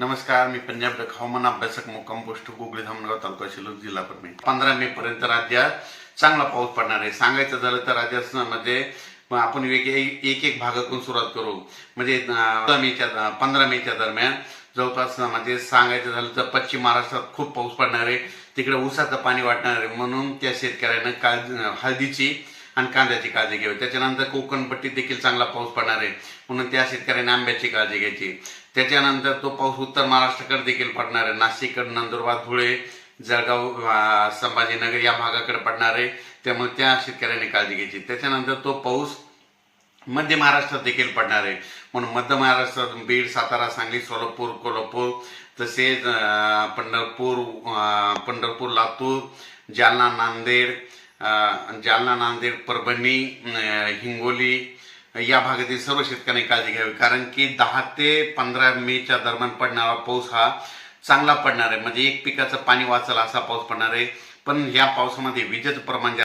नमस्कार मी पंजाब डक हवामान अभ्यासक मुक्काम पोस्ट गुगळी धामणगाव तालुका शिलूर जिल्हा परभणी. पंधरा मे पर्यंत राज्यात चांगला पाऊस पडणार आहे. सांगायचं झालं तर राज्यामध्ये म्हणजे आपण एक एक एक भागातून सुरुवात करू. म्हणजे मेच्या पंधरा मेच्या दरम्यान जवळपास म्हणजे सांगायचं झालं तर पश्चिम महाराष्ट्रात खूप पाऊस पडणार आहे. तिकडे ऊसाचं पाणी वाटणार आहे. म्हणून त्या शेतकऱ्यानं काळजी हळदीची आणि कांद्याची काळजी घ्यावी. त्याच्यानंतर कोकण पट्टीत देखील चांगला पाऊस पडणार आहे. म्हणून त्या शेतकऱ्यांनी आंब्याची काळजी घ्यायची. त्याच्यानंतर तो पाऊस उत्तर महाराष्ट्राकडे देखील पडणार आहे. नाशिककडे नंदुरबार धुळे जळगाव संभाजीनगर या भागाकडे पडणार आहे. त्यामुळे त्या शेतकऱ्यांनी काळजी घ्यायची. त्याच्यानंतर तो पाऊस मध्य महाराष्ट्रात देखील पडणार आहे. म्हणून मध्य महाराष्ट्रात बीड सातारा सांगली सोलापूर कोल्हापूर तसेच पंढरपूर पंढरपूर लातूर जालना नांदेड जालना नांदेड परभणी हिंगोली या भागातील सर्व शेतकऱ्यांनी काळजी घ्यावी. कारण की दहा ते पंधरा मेच्या दरम्यान पडणारा पाऊस हा चांगला पडणार आहे. म्हणजे एक पिकाचं पाणी वाचल असा पाऊस पडणार आहे. पण या पावसामध्ये विजेचं प्रमाण